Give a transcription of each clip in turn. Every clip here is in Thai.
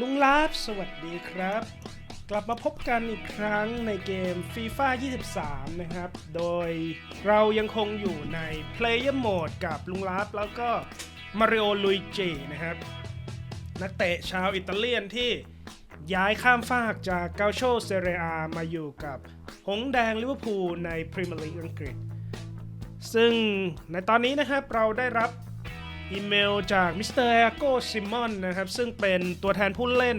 ลุงลาบสวัสดีครับ กลับมาพบกันอีกครั้งในเกม FIFA 23 นะครับ โดยเรายังคงอยู่ใน Player Mode กับลุงลาบแล้วก็มาริโอลุยจินะครับ นักเตะชาวอิตาเลียนที่ย้ายข้ามฟากจากเกาโชเซเรียมาอยู่กับหงส์แดงลิเวอร์พูลในพรีเมียร์ลีกอังกฤษ ซึ่งในตอนนี้นะครับเราได้รับ อีเมลจากมิสเตอร์แอโกซิมอนนะครับซึ่งเป็นตัวแทนผู้เล่น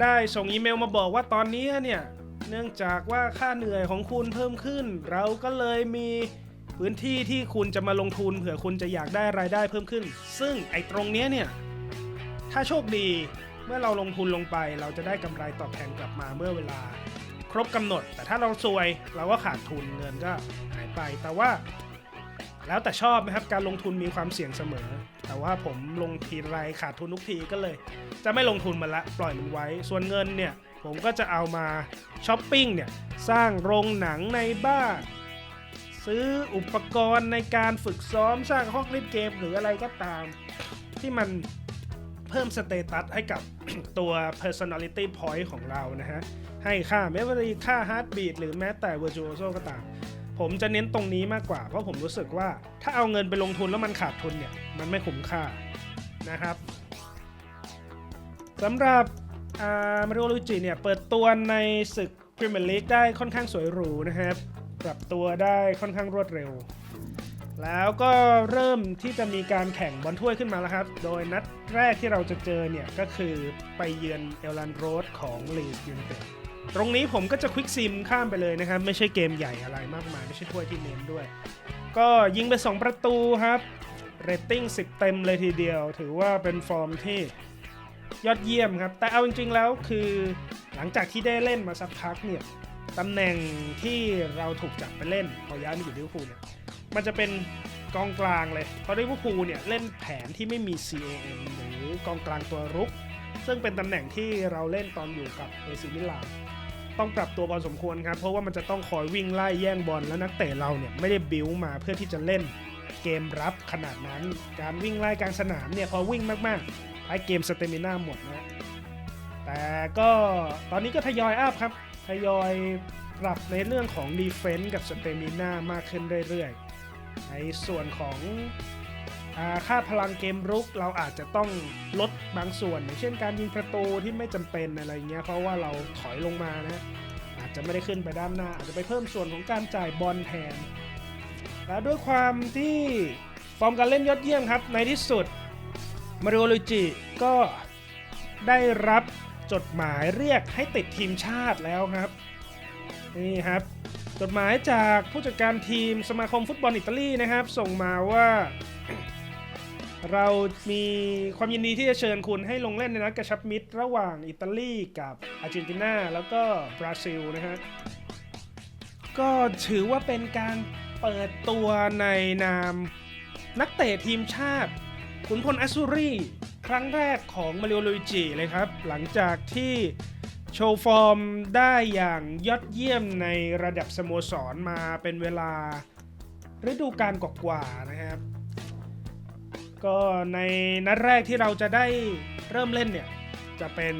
ได้ส่งอีเมลมาบอกว่าตอนนี้เนี่ยเนื่องจากว่าค่าเหนื่อยของคุณเพิ่มขึ้น เราก็เลยมีพื้นที่ที่คุณจะมาลงทุนเผื่อคุณจะอยากได้รายได้เพิ่มขึ้น ซึ่งไอ้ตรงเนี้ยเนี่ยถ้าโชคดีเมื่อเราลงทุนลงไป เราจะได้กำไรตอบแทนกลับมาเมื่อเวลา ครบกำหนด แต่ถ้าเราซวยเราก็ขาดทุนเงินก็หายไปแต่ว่า แล้วแต่ชอบนะครับการลงทุนมีความเสี่ยงเสมอ แต่ว่าผมลงทีไรขาดทุนทุกทีก็เลย จะไม่ลงทุนมันละปล่อยมันไว้ ส่วนเงินเนี่ยผมก็จะเอามาช้อปปิ้งเนี่ยสร้างโรงหนังในบ้านซื้ออุปกรณ์ในการฝึกซ้อมสร้างห้องเล่นเกมหรืออะไรก็ตาม ที่มันเพิ่มสเตตัสให้กับตัว personality point ของเรานะฮะ ให้ค่า memory ค่า heartbeat หรือแม้แต่ virtuoso ก็ตาม ผมจะเน้นตรงนี้มากกว่าเพราะผมรู้สึกว่าถ้าเอาเงินไปลงทุนแล้วมันขาดทุนเนี่ยมันไม่คุ้มค่านะครับสำหรับมาริโอลูจิเนี่ยเปิดตัวในศึกพรีเมียร์ลีกได้ค่อนข้างสวยหรูนะครับ ปรับตัวได้ค่อนข้างรวดเร็ว แล้วก็เริ่มที่จะมีการแข่งบอลถ้วยขึ้นมาแล้วครับ โดยนัดแรกที่เราจะเจอเนี่ยก็คือไปเยือนเอลันโรดของลีสยูไนเต็ด ตรงนี้ผมก็จะควิกซิมข้ามไปเลยนะครับ ไม่ใช่เกมใหญ่อะไรมากมาย ไม่ใช่ถ้วยที่เน้นด้วย ก็ยิงไป 2 ประตูครับเรตติ้ง 10 เต็มเลยทีเดียว ถือว่าเป็นฟอร์มที่ยอดเยี่ยมครับ แต่เอาจริงๆแล้วคือหลังจากที่ได้เล่นมาสักพักเนี่ยตำแหน่งที่เราถูกจับไปเล่นพอย้ายมาอยู่ลิเวอร์พูลเนี่ยมันจะเป็นกองกลางเลยเพราะลิเวอร์พูลเนี่ยเล่นแผนที่ไม่มี CAM หรือกองกลางตัวรุก ซึ่งเป็นตำแหน่งที่เราเล่นตอนอยู่กับเอซิมิลาน ต้องปรับตัวพอสมควรครับ เพราะว่ามันจะต้องคอยวิ่งไล่แย่งบอลแล้วนักเตะเราเนี่ยไม่ได้บิวมาเพื่อที่จะเล่นเกมรับขนาดนั้น การวิ่งไล่กลางสนามเนี่ยพอวิ่งมากๆท้ายเกมสเตมิน่าหมดนะแต่ก็ตอนนี้ก็ทยอยอัพครับ ทยอยปรับในเรื่องของดีเฟนส์กับสเตมิน่ามากขึ้นเรื่อยๆ ในส่วนของ ค่าพลังเกมรุกเราอาจจะต้องลดบางส่วน อย่างเช่นการยิงประตูที่ไม่จำเป็นอะไรเงี้ยเพราะว่าเราถอยลงมานะอาจจะไม่ได้ขึ้นไปด้านหน้า อาจจะไปเพิ่มส่วนของการจ่ายบอลแทน แล้วด้วยความที่ฟอร์มการเล่นยอดเยี่ยมครับ ในที่สุดมาริโอลูจิก็ได้รับจดหมายเรียกให้ติดทีมชาติแล้วครับนี่ครับจดหมายจากผู้จัดการทีมสมาคมฟุตบอลอิตาลีนะครับ ส่งมาว่า เรามีความยินดีที่จะเชิญคุณให้ลงเล่นในนัดกระชับมิตร ระหว่างอิตาลีกับอาร์เจนตินาแล้วก็บราซิลนะฮะก็ถือว่าเป็นการเปิดตัวในนามนักเตะทีมชาติขุนพลอัสซูรีครั้งแรกของมาริโอลุยจิเลยครับ หลังจากที่โชว์ฟอร์มได้อย่างยอดเยี่ยมในระดับสโมสรมาเป็นเวลาฤดูกาลกว่าๆนะครับ ก็ในนัดแรกที่เราจะได้เริ่มเล่นเนี่ย จะเป็น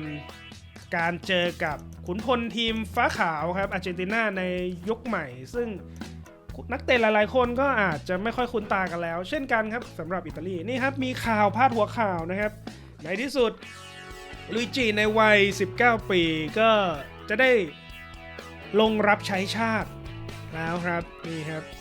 การเจอกับขุนพลทีมฟ้าขาวครับอาร์เจนตินาในยุคใหม่ ซึ่งนักเตะหลายๆ คนก็อาจจะไม่ค่อยคุ้นตากันแล้ว เช่นกันครับสำหรับอิตาลีนี่ครับมีข่าวพาดหัวข่าวนะครับ ในที่สุดลุยจิในวัย 19 ปีก็จะได้ลงรับใช้ชาติแล้วครับนี่ครับ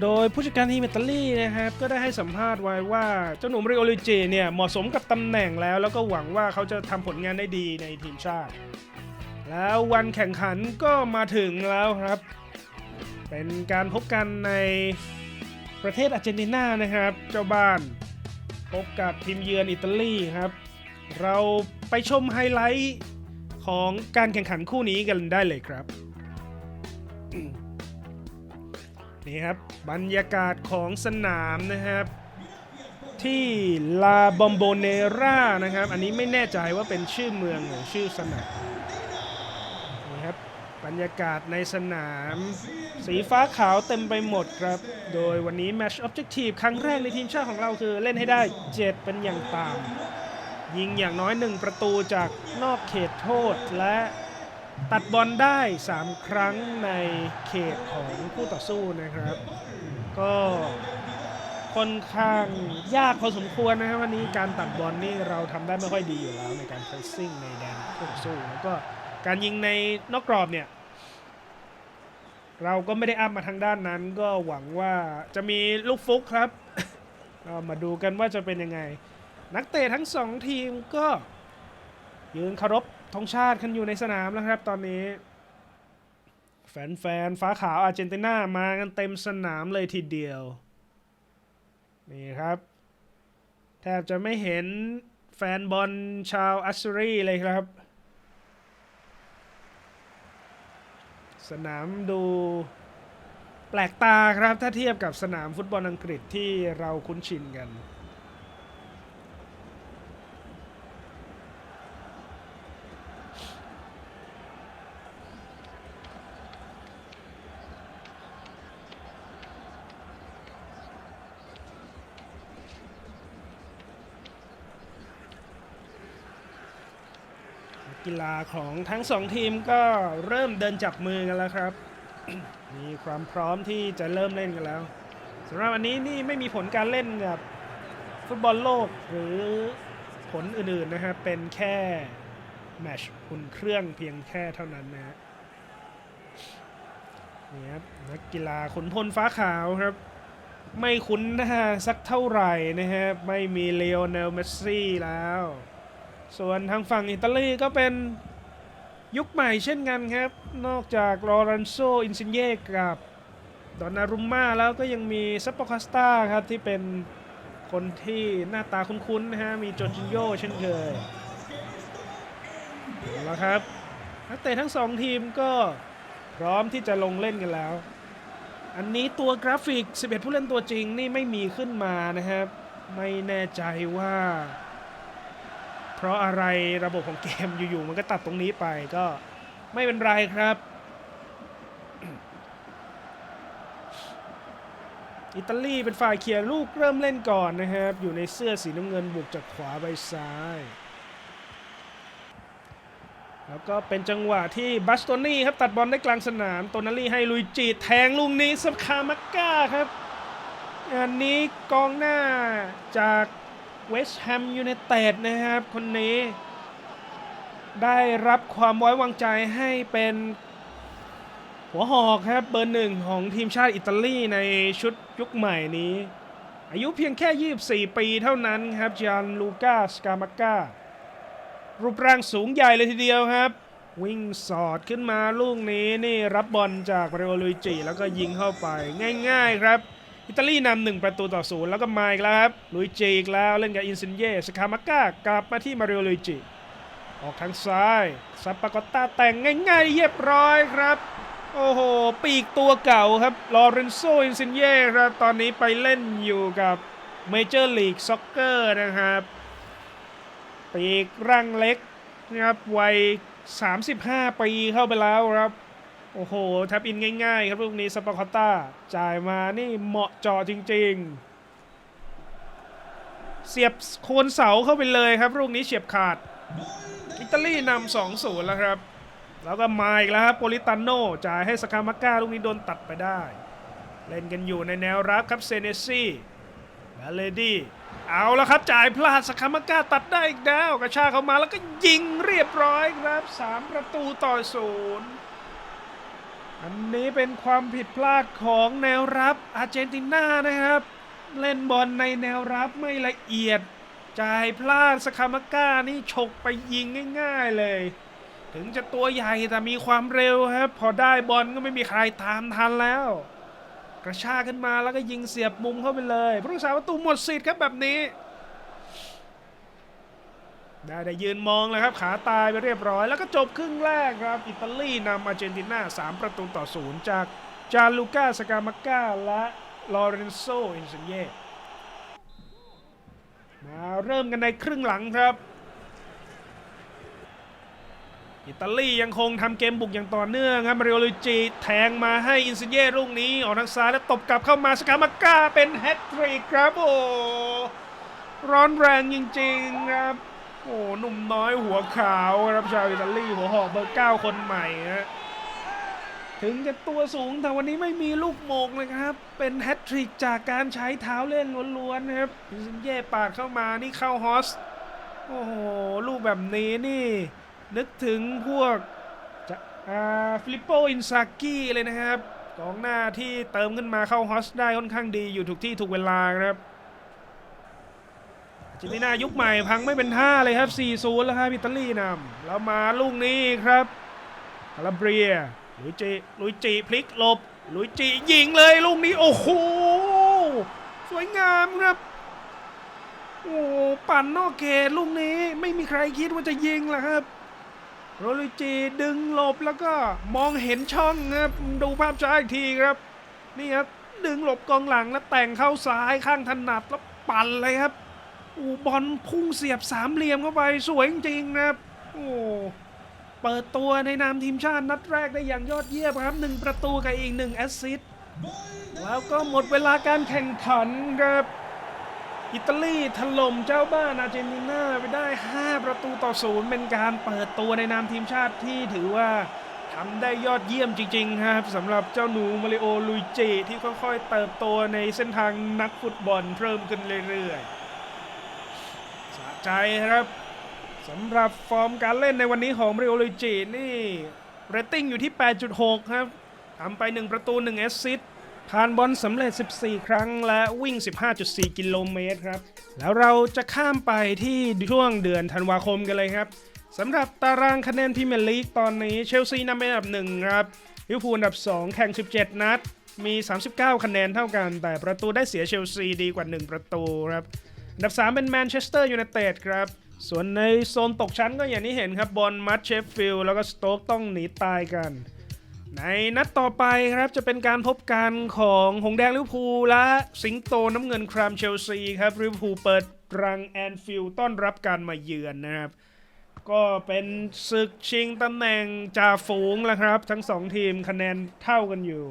โดยผู้จัดการทีมอิตาลีนะครับก็ได้ให้สัมภาษณ์ไว้ว่าเจ้าหนุ่มริโอลิเจเนี่ยเหมาะสมกับตำแหน่งแล้ว แล้วก็หวังว่าเขาจะทำผลงานได้ดีในทีมชาติ แล้ววันแข่งขันก็มาถึงแล้วครับ เป็นการพบกันในประเทศอาร์เจนตินานะครับ เจ้าบ้านพบกับทีมเยือนอิตาลีครับ เราไปชมไฮไลท์ของการแข่งขันคู่นี้กันได้เลยครับ นี่ครับบรรยากาศของสนามนะครับ ที่ลาบอมโบเนรานะครับ อันนี้ไม่แน่ใจว่าเป็นชื่อเมืองหรือชื่อสนามนี่ครับบรรยากาศในสนาม สีฟ้าขาวเต็มไปหมดครับ โดยวันนี้ Match Objective ครั้งแรกในทีมชาติของเราคือเล่นให้ได้ 7 เป็นอย่างต่ำยิงอย่างน้อยหนึ่งประตูจากนอกเขตโทษและ ตัดบอลได้ 3 ครั้งในเขตของคู่ต่อสู้นะครับ ก็ค่อนข้างยากพอสมควรนะครับวันนี้การตัดบอลนี่เราทำได้ไม่ค่อยดีอยู่แล้วในการเพรสซิ่งในแดนคู่ต่อสู้แล้วก็การยิงในนอกกรอบเนี่ย เราก็ไม่ได้อัพมาทางด้านนั้น ก็หวังว่าจะมีลูกฟุกครับมาดูกันว่าจะเป็นยังไง นักเตะทั้งสองทีมก็ยืนเคารพ ธงชาติกันอยู่ในสนามแล้วครับตอนนี้ แฟนๆฟ้าขาวอาร์เจนตินามากันเต็มสนามเลยทีเดียว นี่ครับ แทบจะไม่เห็นแฟนบอลชาวอัสซูรีเลยครับ สนามดูแปลกตาครับถ้าเทียบกับสนามฟุตบอลอังกฤษที่เราคุ้นชินกัน กีฬาของทั้งสองทีมก็เริ่มเดินจับมือกันแล้วครับ มีความพร้อมที่จะเริ่มเล่นกันแล้วสำหรับวันนี้นี่ไม่มีผลการเล่นกับฟุตบอลโลกหรือผลอื่นๆนะครับเป็นแค่แมช์อุ่นเครื่องเพียงแค่เท่านั้นนะฮะนี่ครับนักกีฬาขุนพลฟ้าขาวครับ ไม่คุ้นหน้าสักเท่าไหร่นะฮะไม่มีเลโอเนลเมสซี่แล้ว ส่วนทางฝั่งอิตาลีก็เป็นยุคใหม่เช่นกันครับ นอกจากลอเรนโซอินซินเย่กับดอนนารุมมาแล้วก็ยังมีซัปโปคาสตาครับที่เป็นคนที่หน้าตาคุ้นๆนะฮะ มีโจจิโยเช่นเคยเอาละครับนักเตะทั้งสองทีมก็พร้อมที่จะลงเล่นกันแล้ว อันนี้ตัวกราฟิก 11 ผู้เล่นตัวจริงนี่ไม่มีขึ้นมานะครับ ไม่แน่ใจว่า เพราะอะไรระบบของเกมอยู่ๆมันก็ตัดตรงนี้ไปก็ไม่เป็นไรครับอิตาลีเป็นฝ่ายเคลียร์ลูกเริ่มเล่นก่อนนะครับ อยู่ในเสื้อสีน้ำเงินบุกจากขวาไปซ้าย แล้วก็เป็นจังหวะที่บัสโตนี่ครับตัดบอลได้กลางสนามโตนาลีให้ลุยจีแทงลูกนี้สับคามักก้าครับ อันนี้กองหน้าจาก เวสต์แฮมยูไนเต็ดนะครับ คนนี้ ได้รับความไว้วางใจให้เป็นหัวหอกครับเบอร์หนึ่งของทีมชาติอิตาลีในชุดยุคใหม่นี้ อายุเพียงแค่ 24 ปีเท่านั้นครับจานลูกาสกามาก้ารูปร่างสูงใหญ่เลยทีเดียวครับ วิ่งสอดขึ้นมาลูกนี้นี่รับบอลจากเรโอลุยจิแล้วก็ยิงเข้าไปง่าย ๆครับ อิตาลีนำหนึ่งประตูต่อศูนย์แล้วก็มาอีกแล้วครับลุยจิอีกแล้วเล่นกับอินซินเย่สคามาก้ากลับมาที่มาริโอลุยจิออกทางซ้ายซัปปากอตตาแต่งง่ายๆเรียบร้อยครับ โอ้โห ปีกตัวเก่าครับลอเรนโซอินซินเย่ครับ ตอนนี้ไปเล่นอยู่กับเมเจอร์ลีกซ็อกเกอร์นะครับ ปีกร่างเล็กนะครับวัย 35 ปีเข้าไปแล้วครับ โอ้โห แท็บอินง่าย ๆ ครับลูกนี้สปาคอตต้าจ่ายมานี่เหมาะจาะจริง ๆ เสียบโคนเสาเข้าไปเลยครับลูกนี้เฉียบขาด อิตาลีนำ2 0แล้วครับ แล้วก็มาอีกแล้วครับโปลิตานโนจ่ายให้สกามาก้าลูกนี้โดนตัดไปได้ เล่นกันอยู่ในแนวรับครับเซเนซี่แลเลดี้เอาแล้วครับจ่ายพลาดสกามาก้าตัดได้อีกแล้วกระชากเข้ามาแล้วก็ยิงเรียบร้อยครับ 3 ประตูต่อศูนย์ อันนี้เป็นความผิดพลาดของแนวรับอาร์เจนตินานะครับ เล่นบอลในแนวรับไม่ละเอียด จ่ายพลาดสกามาก้านี่ฉกไปยิงง่ายๆเลย ถึงจะตัวใหญ่แต่มีความเร็วครับ พอได้บอลก็ไม่มีใครตามทันแล้ว กระชากขึ้นมาแล้วก็ยิงเสียบมุมเข้าไปเลยผู้รักษาประตูหมดสิทธิ์ครับแบบนี้ ได้ได้ยืนมองเลยครับ ขาตายไปเรียบร้อย แล้วก็จบครึ่งแรกครับ อิตาลีนำอาร์เจนตินา 3 ประตูต่อศูนย์จากจาลูก้าสกามาก้า และลอเรนโซอินเซเย่มาเริ่มกันในครึ่งหลังครับ อิตาลียังคงทำเกมบุกอย่างต่อเนื่องครับ มาริโอลุจิแทงมาให้อินซิเย่ลูกนี้ ออกทางซ้ายแล้วตบกลับเข้ามาสกามาก้าเป็นแฮตทริกครับโอ้ร้อนแรงจริงๆครับ โอ้หนุ่มน้อยหัวขาวครับชาวอิตาลีหัวหอกเบอร์เก้าคนใหม่ฮะถึงจะตัวสูงแต่วันนี้ไม่มีลูกโมงเลยครับ เป็นแฮตทริกจากการใช้เท้าเล่นล้วนๆครับซินเย่ปาดเข้ามานี่เข้าฮอสโอ้โหลูกแบบนี้นี่ นึกถึงพวกจะอ่าฟิลิปโปอินซากิเลยนะครับกองหน้าที่เติมขึ้นมาเข้าฮอสได้ค่อนข้างดีอยู่ถูกที่ถูกเวลาครับ จินีนายุคใหม่พังไม่เป็นท่าเลยครับ 4-0 แล้วครับอิตาลีนำแล้วมาลูกนี้ครับคาลาเบียลุยจิลุยจิพลิกหลบลุยจิยิงเลยลูกนี้โอ้โหสวยงามครับโอ้ปั่นนอกเขตลูกนี้ไม่มีใครคิดว่าจะยิงล่ะครับโรลิจีดึงหลบแล้วก็มองเห็นช่องครับดูภาพช้าอีกทีครับนี่ครับดึงหลบกองหลังแล้วแต่งเข้าซ้ายข้างถนัดแล้วปั่นเลยครับ อูบอลพุ่งเสียบสามเหลี่ยมเข้าไปสวยจริงๆนะครับโอ้เปิดตัวในนามทีมชาตินัดแรกได้อย่างยอดเยี่ยมครับหนึ่งประตูกับอีกหนึ่งแอสซิสต์แล้วก็หมดเวลาการแข่งขันครับอิตาลีถล่มเจ้าบ้านอาร์เจนตินาไปได้ 5 ประตูต่อศูนย์เป็นการเปิดตัวในนามทีมชาติที่ถือว่าทำได้ยอดเยี่ยมจริงๆครับสำหรับเจ้าหนูมาริโอลุยจิที่ค่อยๆเติบโตในเส้นทางนักฟุตบอลเพิ่มขึ้นเรื่อยๆ ใจครับสำหรับฟอร์มการเล่นในวันนี้ของมาริโอลุจินี่เรตติ้งอยู่ที่ 8.6 ครับทำไป 1 ประตู 1 แอสซิสต์ผ่านบอลสำเร็จ 14 ครั้งและวิ่ง 15.4 กิโลเมตรครับ แล้วเราจะข้ามไปที่ช่วงเดือนธันวาคมกันเลยครับสำหรับตารางคะแนนพรีเมียร์ลีกตอนนี้เชลซีนำเป็นอันดับ 1 ครับลิเวอร์พูลอันดับ 2 แข่ง 17 นัด มี 39 คะแนนเท่ากัน แต่ประตูได้เสียเชลซีดีกว่า 1 ประตูครับ ดับ 3 เป็นแมนเชสเตอร์ยูไนเต็ดครับ ส่วนในโซนตกชั้นก็อย่างที่เห็นครับบอลมัดเชฟฟิลด์แล้วก็สโต๊กต้องหนีตายกัน ในนัดต่อไปครับจะเป็นการพบกันของหงแดงลิเวอร์พูลและสิงโตน้ำเงินครามเชลซีครับลิเวอร์พูลเปิดรังแอนฟิลด์ต้อนรับการมาเยือนนะครับ ก็เป็นศึกชิงตำแหน่งจ่าฝูงแล้วครับ ทั้งสองทีมคะแนนเท่ากันอยู่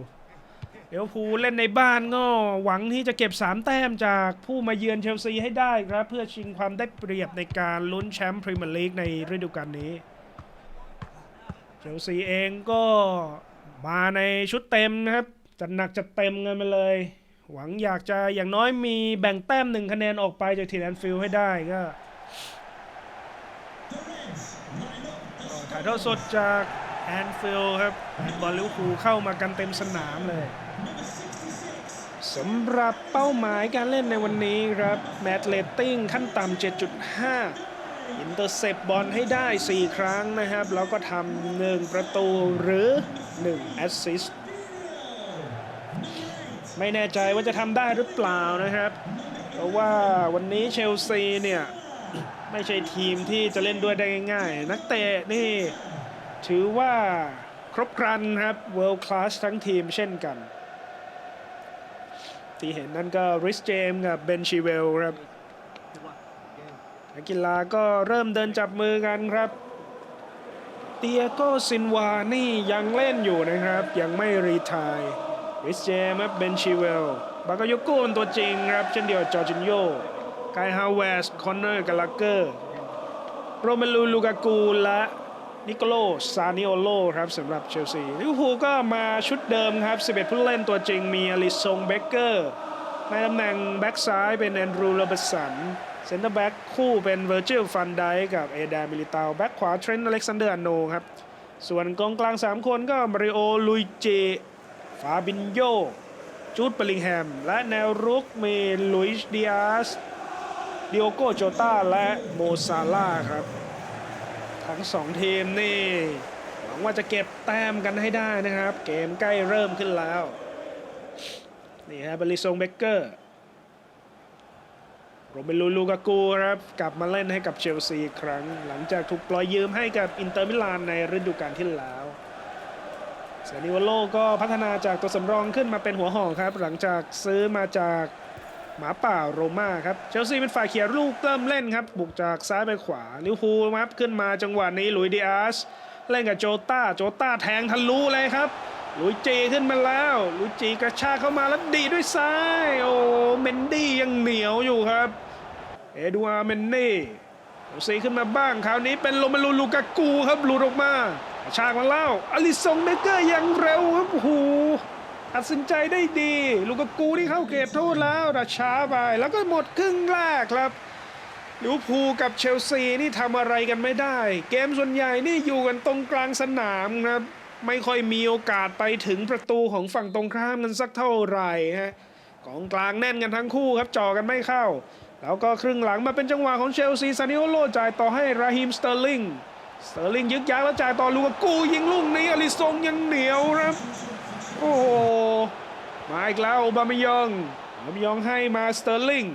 เวอร์พูเล่นในบ้านก็หวังที่จะเก็บ 3 แต้มจากผู้มาเยือนเชลซีให้ได้ครับ เพื่อชิงความได้เปรียบในการลุ้นแชมป์พรีเมียร์ลีกในฤดูกาลนี้ เชลซีเองก็มาในชุดเต็มนะครับจัดหนักจัดเต็มกันไปเลย หวังอยากจะอย่างน้อยมีแบ่งแต้มหนึ่งคะแนนออกไปจากทีแอนฟิลด์ให้ได้ก็ถ่ายทอดสดจาก แอนฟิลครับบอลลิวอร์พูเข้ามากันเต็มสนามเลยสำหรับเป้าหมายการเล่นในวันนี้ครับแมตเลตติ้งขั้นต่ำ 7.5 อินเตอร์เซปบอลให้ได้ 4 ครั้งนะครับ แล้วก็ทำหนึ่งประตูหรือ1แอสซิสต์ไม่แน่ใจว่าจะทำได้หรือเปล่านะครับ เพราะว่าวันนี้เชลซีเนี่ย ไม่ใช่ทีมที่จะเล่นด้วยได้ง่ายๆนักเตะนี่ ถือว่าครบครันครับ world class ทั้งทีมเช่นกัน ที่เห็นนั่นก็ริสเจมกับเบนชิเวลครับนักกีฬาก็เริ่มเดินจับมือกันครับเตียโกซินวานี่ยังเล่นอยู่นะครับ ยังไม่รีทายริสเจมเบนชิเวลบากายโก้เป็นตัวจริงครับ เช่นเดียวกับจอร์จินโยไกฮาวเวส คอนเนอร์กาลาเกอร์ โรเมลูลูกากูและ นิโคโลซานิโอโลครับสำหรับเชลซีลิเวอร์พูลก็มาชุดเดิมครับ 11 ผู้เล่นตัวจริงมีอลิซงเบเกอร์ ในตำแหน่งแบ็กซ้ายเป็นแอนดรูโรเบสันเซนเตอร์แบ็กคู่เป็นเวอร์จิลฟันไดกับเอดามิลิตาแบ็กขวาเทรนต์อเล็กซานเดอร์อโนครับ ส่วนกองกลาง 3 คนก็มาริโอลุยเจฟาบินโยจูดเบลลิงแฮม และแนวรุกมีลุยส์ดิอาสดิโอโกโจตาและโมซาลาครับ ทั้งสองทีมนี่หวังว่าจะเก็บแต้มกันให้ได้นะครับ เกมใกล้เริ่มขึ้นแล้ว นี่ครับริซงเบเกอร์โรเมลูลูกากูครับ กลับมาเล่นให้กับเชลซีอีกครั้ง หลังจากถูกปล่อยยืมให้กับอินเตอร์มิลานในฤดูกาลที่แล้วเซนิวโลก็พัฒนาจากตัวสำรองขึ้นมาเป็นหัวหอกครับ หลังจากซื้อมาจาก หมาป่าโรม่าครับเชลซีเป็นฝ่ายเขียนลูกเริ่มเล่นครับ บุกจากซ้ายไปขวาลิวพูลครับขึ้นมาจังหวะนี้ลุยดิอาสเล่นกับโจต้าโจต้าแทงทะลุเลยครับลุยจีขึ้นมาแล้วลุยจีกระชากเข้ามาแล้วดีด้วยซ้าย โอ้เมนดี้ยังเหนียวอยู่ครับ เอดูอาร์เมนดี้เชลซีขึ้นมาบ้างคราวนี้เป็นโรเมลูลูกากูครับหลุดออกมาชากมาแล้วอลิซงเบเกอร์ยังเร็วครับโอ้โห ตัดสินใจได้ดี ลูกากูที่เข้าเกตโทษแล้วแต่ช้าไป แล้วก็หมดครึ่งแรกครับลิวพูกับเชลซีนี่ทำอะไรกันไม่ได้ เกมส่วนใหญ่นี่อยู่กันตรงกลางสนามครับไม่ค่อยมีโอกาสไปถึงประตูของฝั่งตรงข้ามกันสักเท่าไหร่ฮะกองกลางแน่นกันทั้งคู่ครับจ่อกันไม่เข้า แล้วก็ครึ่งหลังมาเป็นจังหวะของเชลซีซานิโอโลจ่ายต่อให้ราฮิมสเตอร์ลิงสเตอร์ลิงยึกยักแล้วจ่ายต่อลูกากูยิงลูกนี้อลิซงยังเหนียวครับ โอ้โห มาอีกแล้วโอบามยองโอบามยองให้มาสเตอร์ลิง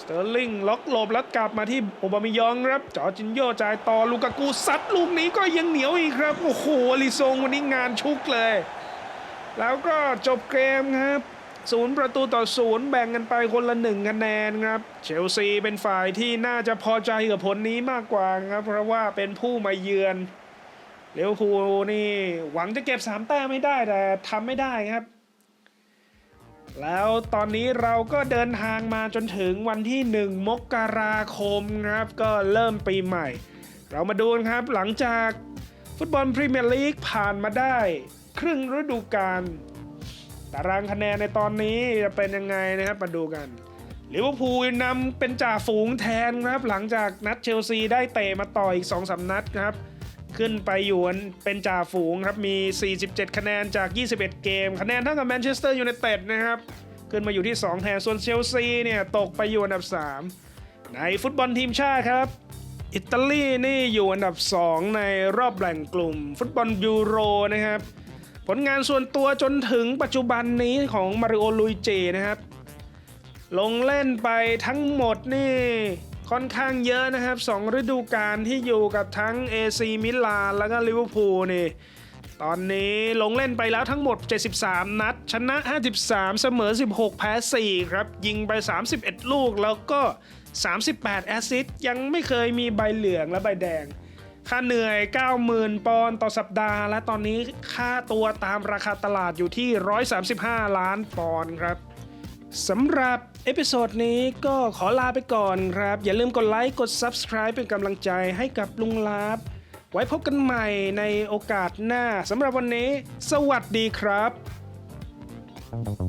สเตอร์ลิงล็อกหลบแล้วกลับมาที่โอบามยองครับจอจินโยจ่ายต่อลูกากูซัดลูกนี้ก็ยังเหนียวอีกครับ โอ้โหอลิซงวันนี้งานชุกเลย แล้วก็จบเกมครับศูนย์ประตูต่อศูนย์แบ่งกันไปคนละหนึ่งคะแนนครับ เชลซีเป็นฝ่ายที่น่าจะพอใจกับผลนี้มากกว่าครับ เพราะว่าเป็นผู้มาเยือน เลี้ยวภูนี่หวังจะเก็บสามแต้มไม่ได้แต่ทำไม่ได้ครับ แล้วตอนนี้เราก็เดินทางมาจนถึงวันที่ 1 มกราคมครับ ก็เริ่มปีใหม่ เรามาดูกันครับหลังจากฟุตบอลพรีเมียร์ลีกผ่านมาได้ ครึ่งฤดูกาลตารางคะแนนในตอนนี้จะเป็นยังไงนะครับมาดูกันลิเวอร์พูลนำเป็นจ่าฝูงแทนครับ หลังจากนัดเชลซีได้เตะมาต่ออีก2อสนัดครับ ขึ้นไปอยู่เป็นจ่าฝูงครับ มี 47 คะแนนจาก 21 เกม คะแนนเท่ากับแมนเชสเตอร์ยูไนเต็ดนะครับ ขึ้นมาอยู่ที่ 2 แทน ส่วนเชลซีเนี่ยตกไปอยู่อันดับ 3 ในฟุตบอลทีมชาติครับ อิตาลีนี่อยู่อันดับ 2 ในรอบแบ่งกลุ่ม ฟุตบอลยูโรนะครับ ผลงานส่วนตัวจนถึงปัจจุบันนี้ของมาริโอลุยเจนะครับ ลงเล่นไปทั้งหมดนี่ ค่อนข้างเยอะนะครับสองฤดูกาลที่อยู่กับทั้ง AC มิลานแล้วก็ลิเวอร์พูลนี่ตอนนี้ลงเล่นไปแล้วทั้งหมด 73 นัด ชนะ 53 เสมอ 16 แพ้ 4 ครับ ยิงไป 31 ลูกแล้วก็ 38 แอสซิสต์ยังไม่เคยมีใบเหลืองและใบแดง ค่าเหนื่อย 90,000 ปอนด์ต่อสัปดาห์ และตอนนี้ค่าตัวตามราคาตลาดอยู่ที่ 135 ล้านปอนด์ครับ สำหรับเอพิโซดนี้ก็ขอลาไปก่อนครับ อย่าลืมกดไลค์กด Subscribe เป็นกำลังใจให้กับลุงลาบ ไว้พบกันใหม่ในโอกาสหน้าสำหรับวันนี้ สวัสดีครับ